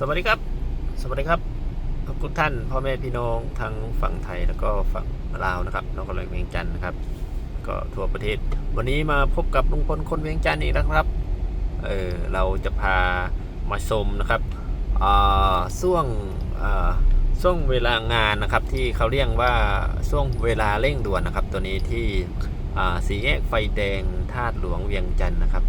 สวัสดีครับ สวัสดีครับทุกท่านพ่อแม่พี่น้องทั้งฝั่งไทยแล้วก็ฝั่งลาวนะครับน้องกำลังเวียงจันทร์นะครับ ก็ทั่วประเทศ วันนี้มาพบกับลุงพลคนเวียงจันทร์อีกแล้วครับเออเราจะพามาชมนะครับอ่าช่วงอ่าช่วงเวลางานนะครับที่เขาเรียกว่าช่วงเวลาเร่งด่วนนะครับ ตัวนี้ที่อ่าสีแยกไฟแดงธาตุหลวงเวียงจันทร์นะครับ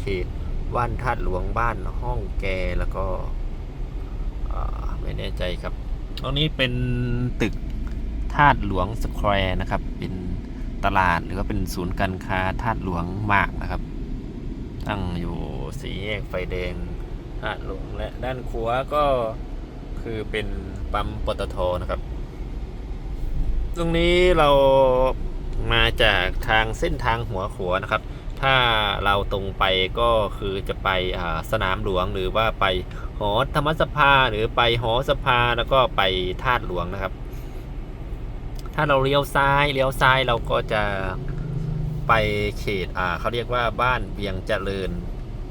เขต ว่านธาตุหลวงบ้านห้องแกแล้วก็ไม่แน่ใจครับ ตรงนี้เป็นตึกธาตุหลวงสแควร์นะครับ เป็นตลาดหรือว่าเป็นศูนย์การค้าธาตุหลวงมากนะครับ ตั้งอยู่สีแยกไฟแดงธาตุหลวงและด้านขวาก็คือเป็นปั๊มปตทนะครับ ตรงนี้เรามาจากทางเส้นทางหัวขัวนะครับ ถ้าเราตรงไปก็คือจะไปสนามหลวงหรือว่าไปหอธรรมสภาหรือไปหอสภาแล้วก็ไปธาตุหลวงนะครับ ถ้าเราเลี้ยวซ้ายเลี้ยวซ้ายเราก็จะไปเขตอ่าเขาเรียกว่าบ้านเวียงเจริญ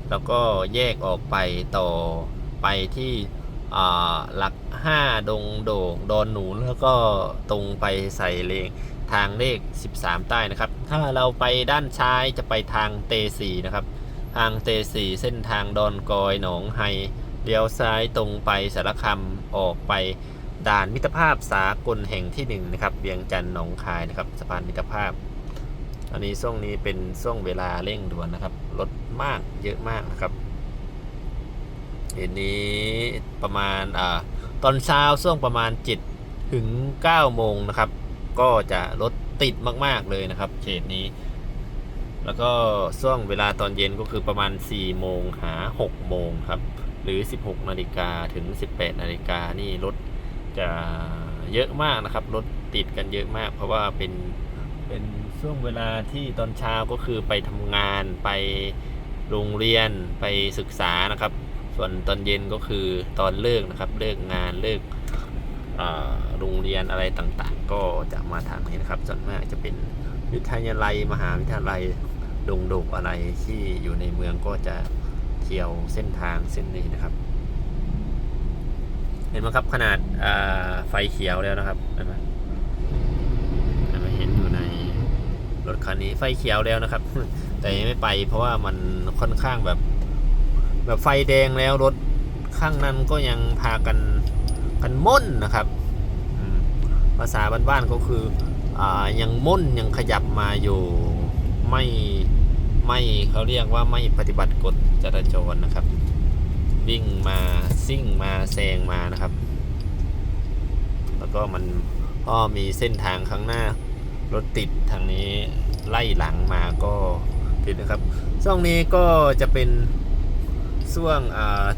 แล้วก็แยกออกไปต่อไปที่หลักห้าดงโด่งดอนหนูแล้วก็ตรงไปใส่เลง ทางเลข 13 ใต้นะครับ ถ้าเราไปด้านซ้ายจะไปทางเตสีนะครับ ทางเตสีเส้นทางดอนกอยหนองไฮเลี้ยวซ้ายตรงไปสารคามออกไปด่านมิตรภาพสากลแห่งที่หนึ่งนะครับเวียงจันทร์หนองคายนะครับสะพานมิตรภาพ อันนี้ช่วงนี้เป็นช่วงเวลาเร่งด่วนนะครับรถมากเยอะมากนะครับเห็นนี้ประมาณอ่าตอนเช้าช่วงประมาณ7ถึง9โมงนะครับ ก็จะรถติดมากๆเลยนะครับ เขตนี้ แล้วก็ช่วงเวลาตอนเย็นก็คือประมาณ 4 โมงหา 6 โมงครับ หรือ 16 นาฬิกาถึง 18 นาฬิกานี่รถจะเยอะมากนะครับ รถติดกันเยอะมาก เพราะว่าเป็นเป็นช่วงเวลาที่ตอนเช้าก็คือไปทำงานไปโรงเรียนไปศึกษานะครับ ส่วนตอนเย็นก็คือตอนเลิกนะครับ เลิกงานเลิกอ่า โรงเรียนอะไรต่างๆ ก็จะมาทางนี้นะครับส่วนมากจะเป็นวิทยาลัยมหาวิทยาลัยดงดกอะไรที่อยู่ในเมืองก็จะเที่ยวเส้นทางเส้นนี้นะครับ เห็นไหมครับขนาดาไฟเขียวแล้วนะครับเห็นไหมเห็นอยู่ในรถคันนี้ไฟเขียวแล้วนะครับ แต่ยังไม่ไปเพราะว่ามันค่อนข้างแบบ แบบไฟแดงแล้วรถข้างนั้นก็ยังพากันกันม่นนะครับ ภาษาบ้านๆก็คืออยังม่นยังขยับมาอยู่ไม่ไม่เขาเรียกว่าไม่ปฏิบัติกฎจราจรนะครับ วิ่งมาซิ่งมาแซงมานะครับ แล้วก็มันก็มีเส้นทางข้างหน้ารถติดทางนี้ไล่หลังมาก็ติดนะครับช่วงนี้ก็จะเป็นช่วง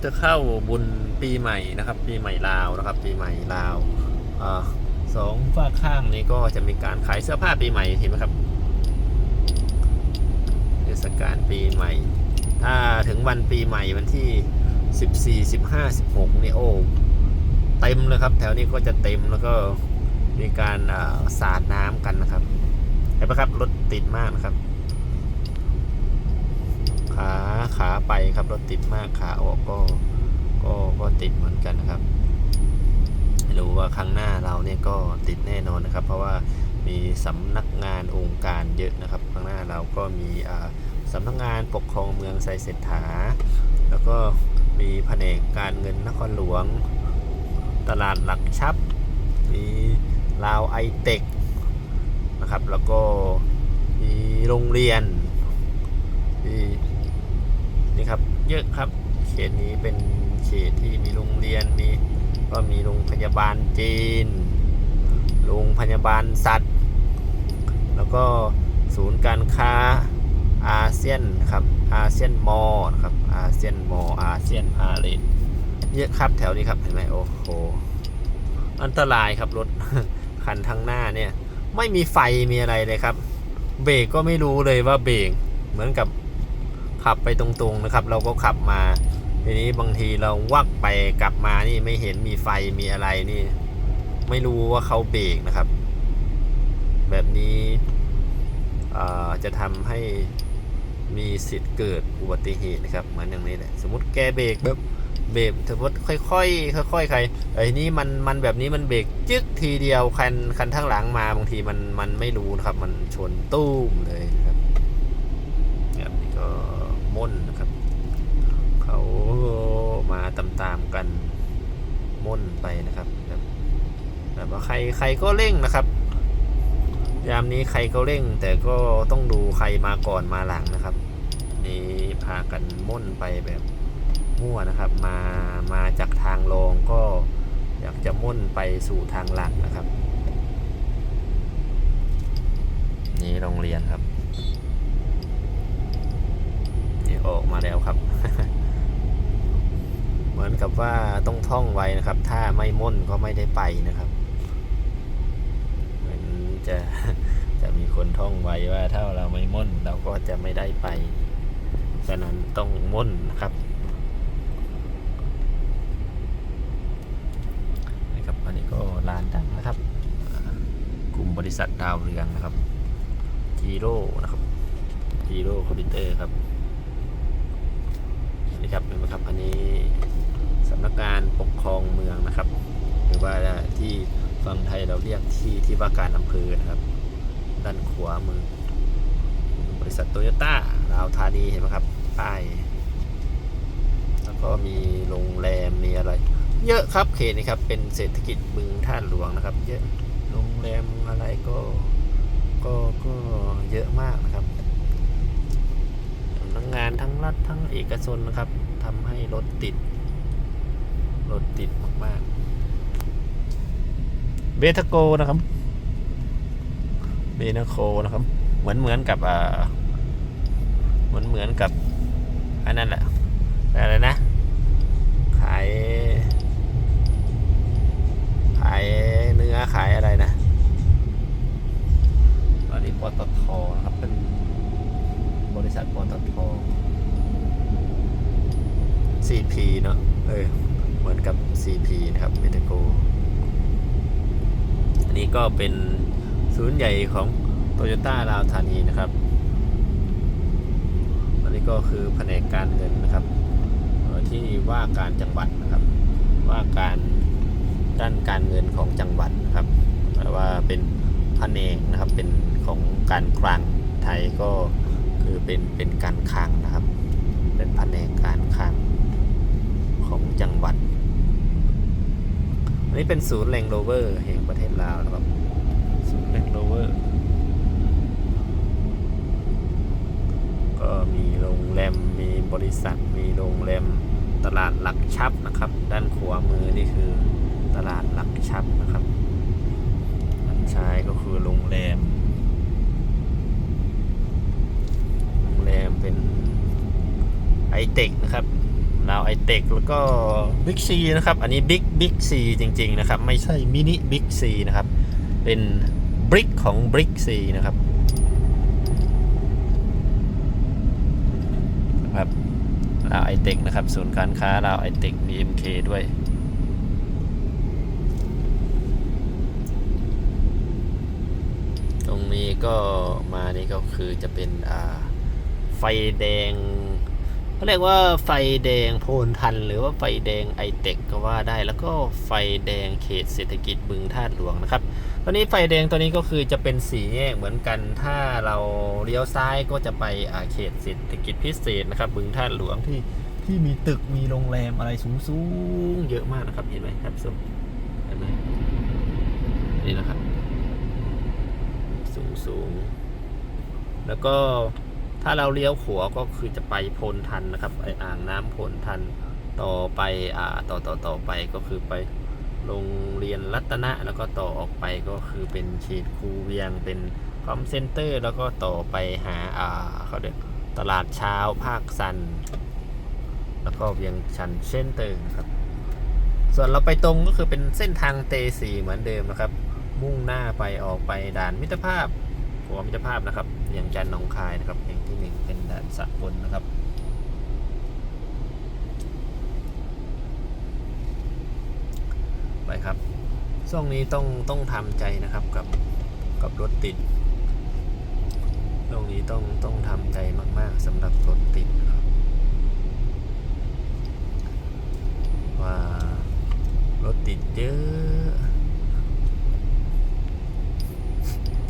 จะเข้าบุญปีใหม่นะครับ ปีใหม่ลาวนะครับ ปีใหม่ลาวอ่า สองฝ้ากข้างนี้ก็จะมีการขายเสื้อผ้าปีใหม่เห็นไหมครับเทศกาลปีใหม่ ถ้าถึงวันปีใหม่วันที่14 15 16นี่โอ้เต็มเลยครับ แถวนี้ก็จะเต็มแล้วก็มีการอาสาดน้ำกันนะครับเห็นไหมครับรถติดมากนะครับ ขาขาไปครับรถติดมากขาออกก็ก็ก็ติดเหมือนกันนะครับ ไม่รู้ว่าครั้งหน้าเราเนี่ยก็ติดแน่นอนนะครับ เพราะว่ามีสำนักงานองค์การเยอะนะครับ ข้างหน้าเราก็มีอ่าสำนักงานปกครองเมืองไซเศรษฐา แล้วก็มีแผนกการเงินนครหลวง ตลาดหลักทรัพย์ มีลาวไอเทคนะครับ แล้วก็มีโรงเรียนที่นี่ครับ เยอะครับ เขตนี้เป็นเขตที่มีโรงเรียน มี ก็มีโรงพยาบาลจีน โรงพยาบาลสัตว์ แล้วก็ศูนย์การค้าอาเซียนครับ อาเซียนมอลนะครับ อาเซียนมอลอาเซียนพาเลทเยอะครับแถวนี้ครับเห็นไหมโอ้โห อันตรายครับรถคันทางหน้าเนี่ย ไม่มีไฟมีอะไรเลยครับ เบรกก็ไม่รู้เลยว่าเบรกเหมือนกับขับไปตรงๆนะครับ เราก็ขับมา ทีนี้บางทีเราวักไปกลับมานี่ไม่เห็นมีไฟมีอะไรนี่ ไม่รู้ว่าเขาเบรกนะครับ แบบนี้จะทำให้มีสิทธิ์เกิดอุบัติเหตุนะครับ เหมือนอย่างนี้แหละสมมติแกเบรกแบบเบรกถือว่าค่อยๆค่อยๆใครไอ้นี่มันมันแบบนี้มันเบรกจึ๊กทีเดียวคันคันข้งหลังมาบางทีมันมันไม่รู้นะครับ มันชนตู้มเลยครับแบบนี้ก็ม่นนะครับ ตามๆกันม่นไปนะครับแบบแบบว่าใครใครก็เร่งนะครับ ยามนี้ใครก็เร่ง แต่ก็ต้องดูใครมาก่อนมาหลังนะครับ นี่พากันม่นไปแบบมั่วนะครับ มามาจากทางลงก็อยากจะม่นไปสู่ทางหลักนะครับ นี่โรงเรียนครับนี่ออกมาแล้วครับ เหมือนกับว่าต้องท่องไว้นะครับ ถ้าไม่ม่นก็ไม่ได้ไปนะครับมือนจะจะมีคนท่องไว้ว่าถ้าเราไม่ม่นเราก็จะไม่ได้ไปฉะนั้นต้องม่นนะครับนะครับอันนี้ก็ร้านดังนะครับ กลุ่มบริษัทดาวเรืองนะครับจีโร่นะครับจีโร่คอมพิวเตอร์ครับนี่ครับเห็นไหมครับอันนี้สำนักงานปกครองเมืองนะครับ หรือว่าที่ฝั่งไทยเราเรียกที่ที่ว่าการอำเภอนะครับ ด้านขวามือ บริษัทโตโยต้าลาวธานีเห็นไหมครับป้ายแล้วก็มีโรงแรมมีอะไร เยอะครับเขตนี้ครับเป็นเศรษฐกิจบึงท่าหลวงนะครับ เยอะโรงแรมอะไรก็ก็ก็เยอะมากนะครับสำนักงานทั้งรัฐทั้งเอกชนนะครับทำให้รถติดรถติดมากๆ เบทาโกนะครับเบนาโคนะครับ เหมือนเหมือนกับอ่าเหมือนเหมือนกับอันนั้นแหละอะไรนะ ขาย ขายเนื้อขายอะไรนะอันนี้ปตทนะครับเป็นบริษัทปตท CP เนาะเออเหมือนกับ CP นะครับเมทโก อันนี้ก็เป็นศูนย์ใหญ่ของโตโยต้าลาวธานีนะครับอันนี้ก็คือแผนกการเงินนะครับที่ว่าการจังหวัดนะครับ ว่าการด้านการเงินของจังหวัดนะครับแปลว่าเป็นแผนกนะครับเป็นของการคลังไทยก็คือเป็นเป็นการคลังนะครับ เป็นแผนกการคลังของจังหวัด อันนี้เป็นศูนย์แรงโรเวอร์แห่งประเทศลาวนะครับ ศูนย์แรงโรเวอร์ ก็มีโรงแรม มีบริษัท มีโรงแรมตลาดหลักชับนะครับ ด้านขวามือนี่คือตลาดหลักชับนะครับด้านซ้ายก็คือโรงแรม โรงแรมเป็นไอเทคนะครับ ลาวไอเทคแล้วก็บิ๊กซีนะครับ อันนี้บิ๊กบิ๊กซีจริง ๆ นะครับ ไม่ใช่มินิบิ๊กซีนะครับ เป็นบริกของบริกซีนะครับครับลาวไอเทคนะครับ ศูนย์การค้าลาวไอเทคมี MK ด้วยตรงนี้ก็มานี่ก็คือจะเป็นอ่าไฟแดง เขาเรียกว่าไฟแดงโพนทัน หรือว่าไฟแดงไอเทคก็ว่าได้ แล้วก็ไฟแดงเขตเศรษฐกิจบึงท่าหลวงนะครับตอนนี้ไฟแดงตัวนี้ก็คือจะเป็นสีแยกเหมือนกัน ถ้าเราเลี้ยวซ้ายก็จะไปอาเขตเศรษฐกิจพิเศษนะครับ บึงท่าหลวงที่ที่มีตึกมีโรงแรมอะไรสูงๆเยอะมากนะครับเห็นไหมครับส้มเห็นไหมนี่นะครับ สูงสูงๆแล้วก็ ถ้าเราเลี้ยวขวาก็คือจะไปพลทันนะครับไออ่างน้ำพลทันต่อไปอ่าต่อต่อต่อไปก็คือไปโรงเรียนรัตนะแล้วก็ต่อออกไปก็คือเป็นเขตคูเวียงเป็นคอมเซ็นเตอร์ แล้วก็ต่อไปหาอ่าเขาเรียกตลาดเช้าภาคซัน แล้วก็เวียงชันเซ็นเตอร์นะครับ ส่วนเราไปตรงก็คือเป็นเส้นทางเตสีเหมือนเดิมนะครับ มุ่งหน้าไปออกไปด่านมิตรภาพหัวมิตรภาพนะครับ เวียงจันทร์หนองคายนะครับแห่งที่หนึ่งเป็นด่านสากลนะครับ ไปครับ ช่วงนี้ต้องต้องทำใจนะครับกับกับรถติดช่วงนี้ต้องต้องทำใจมาก ๆสำหรับรถติดนะครับเยอะ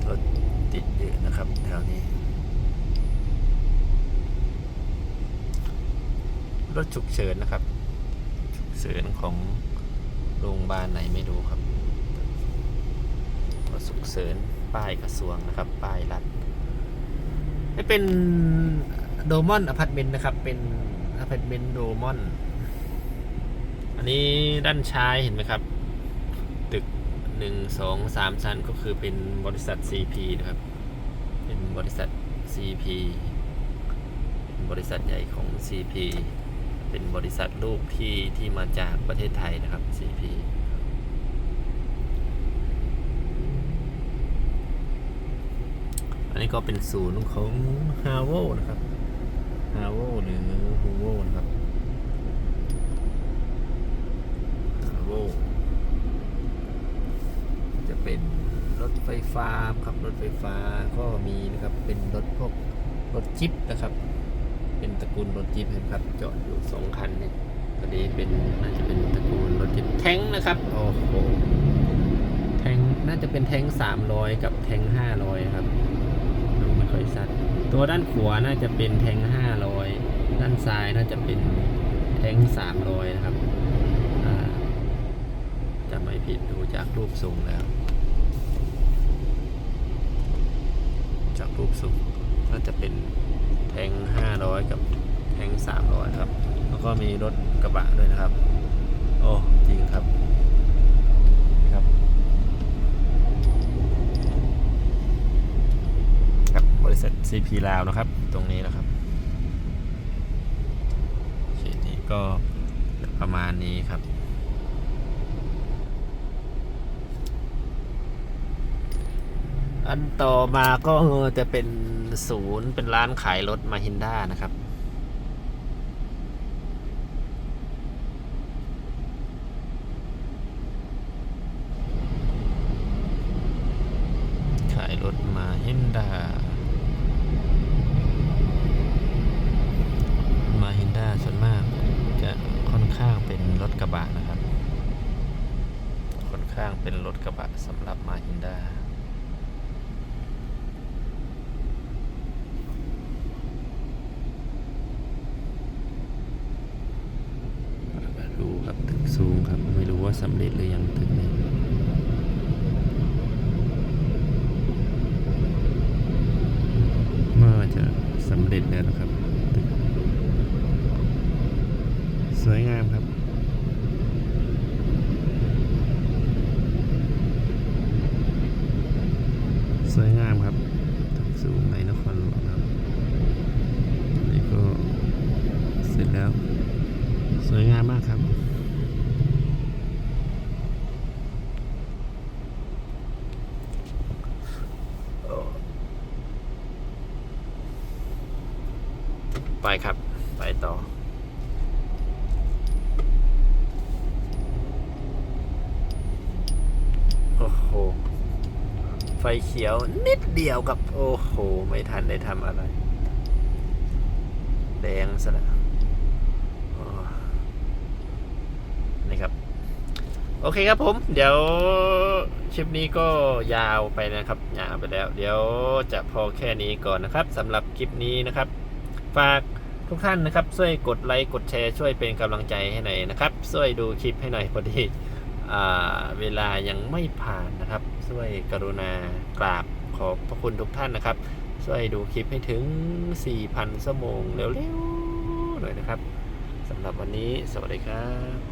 รถ ติดเยอะนะครับแถวนี้ รถฉุกเฉินนะครับ ฉุกเฉินของโรงพยาบาลไหนไม่รู้ครับรถฉุกเฉินป้ายกระทรวงนะครับ ป้ายรัฐนี่เป็นโดมอนอพาร์ตเมนต์นะครับ เป็นอพาร์ตเมนต์โดมอน อันนี้ด้านซ้ายเห็นไหมครับ หนึ่งสองสามชั้นก็คือเป็นบริษัท CP นะครับ เป็นบริษัท CP เป็นบริษัทใหญ่ของ CP เป็นบริษัทลูกที่ที่มาจากประเทศไทยนะครับ CP อันนี้ก็เป็นศูนย์ของ h a v o นะครับ h a v o หรือ h u v o นะครับ h a v o เป็นรถไฟฟ้าครับรถไฟฟ้าก็มีนะครับเป็นรถพวกรถจิ๊บนะครับ เป็นตระกูลรถจิ๊บนะครับจอดอยู่สองคันเนี่ยตัวนี้เป็นน่าจะเป็นตระกูลรถจิ๊บแท้งนะครับโอ้โหแท้งน่าจะเป็นแท้งสามร้อยกับแท้งห้าร้อยครับดูไม่ค่อยชัดตัวด้านขวาน่าจะเป็นแท้งห้าร้อยด้านซ้ายน่าจะเป็นแท้งสามร้อยนะครับจะไม่ผิดดูจากรูปทรงแล้ว จากรูปทรงน่าจะเป็นแทง 500 กับแทง 300 ครับ แล้วก็มีรถกระบะด้วยนะครับ โอ้จริงครับครับ ครับบริษัท CP ลาวนะครับ ตรงนี้นะครับเขตนี้ก็ประมาณนี้ครับ อันต่อมาก็จะเป็นศูนย์เป็นร้านขายรถมาฮินด้านะครับ ขายรถมาฮินด้ามาฮินด้าส่วนมากจะค่อนข้างเป็นรถกระบะนะครับ ค่อนข้างเป็นรถกระบะสำหรับมาฮินด้า ดูครับตึก สูงครับ ไม่รู้ว่าสำเร็จหรือยังตึกนี้น่าจะสำเร็จแล้วนะครับ สวยงามครับ สวยงามครับตึกสูงในนครหลวงครับนี่ก็เสร็จแล้ว สวยงามมากครับ ไปครับ ไปต่อ โอ้โห ไฟเขียวนิดเดียวกับ โอ้โห ไม่ทันได้ทำอะไร แดงซะแล้วนี่ครับ โอเคครับผม เดี๋ยวคลิปนี้ก็ยาวไปนะครับ ยาวไปแล้ว เดี๋ยวจะพอแค่นี้ก่อนนะครับสำหรับคลิปนี้นะครับ ฝากทุกท่านนะครับช่วยกดไลค์กดแชร์ช่วยเป็นกำลังใจให้หน่อยนะครับช่วยดูคลิปให้หน่อยพอดีอเวลายังไม่ผ่านนะครับช่วยกรุณากราบขอบพระคุณทุกท่านนะครับช่วยดูคลิปให้ถึง 4,000ชั่วโมงเร็วๆหน่อยนะครับสำหรับวันนี้สวัสดีครับ